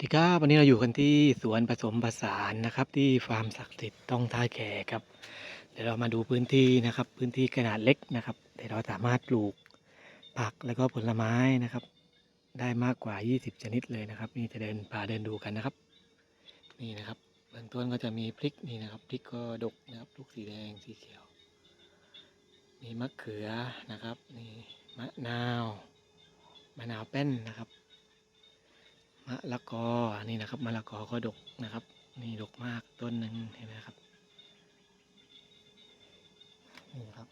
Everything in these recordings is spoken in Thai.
สดีครับวันนี้เราอยู่กันที่สวนผสมผสานนะครับ ที่ฟาร์มศักดิ์สิทธิ์ต้องท่าแขครับ เดี๋ยวเรามาดูพื้นที่นะครับ พื้นที่ขนาดเล็กนะครับเดี๋ยวเราสามารถปลูกผักแล้วก็ผลไม้นะครับ ได้มากกว่า 20 ชนิดเลยนะครับ นี่จะเดินพาเดินดูกันนะครับ นี่นะครับเบื้องต้นก็จะมีพริกนี่นะครับพริกก็ดกนะครับลูกสีแดงสีเขียว มีมะเขือนะครับนี่มะนาวมะนาวแป้นนะครับ ละกอนี่นะครับมะละกอก็ดกนะครับ นี่ดกมากต้นหนึ่งเห็นไหมครับนี่ครับ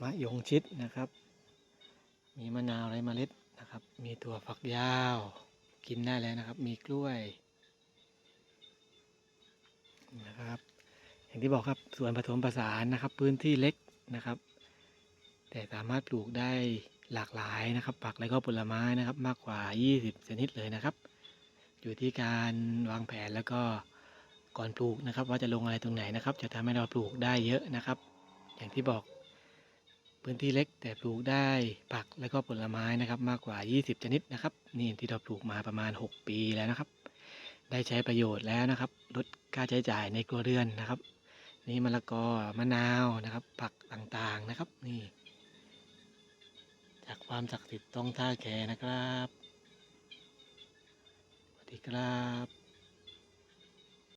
มะยงชิดนะครับ มีมะนาวไรเมล็ดนะครับ มีถั่วฝักยาว กินได้แล้วนะครับ มีกล้วยนะครับ อย่างที่บอกครับสวนผสมผสานนะครับ พื้นที่เล็กนะครับ แต่สามารถปลูกได้หลากหลายนะครับ ผักและก็ผลไม้นะครับ มากกว่า 20 ชนิดเลยนะครับ อยู่ที่การวางแผนแล้วก็ก่อนปลูกนะครับ ว่าจะลงอะไรตรงไหนนะครับ จะทำให้เราปลูกได้เยอะนะครับ อย่างที่บอกพื้นที่เล็กแต่ปลูกได้ผักและก็ผลไม้นะครับ มากกว่า 20 ชนิดนะครับ นี่ที่เราปลูกมาประมาณ 6 ปีแล้วนะครับ ได้ใช้ประโยชน์แล้วนะครับ ลดค่าใช้จ่ายในครัวเรือนนะครับ นี่มะละกอมะนาวนะครับ ผักต่างๆนะครับ นี่ ความศักดิ์สิทธิ์ต้องท่าแขนะครับ สวัสดีครับ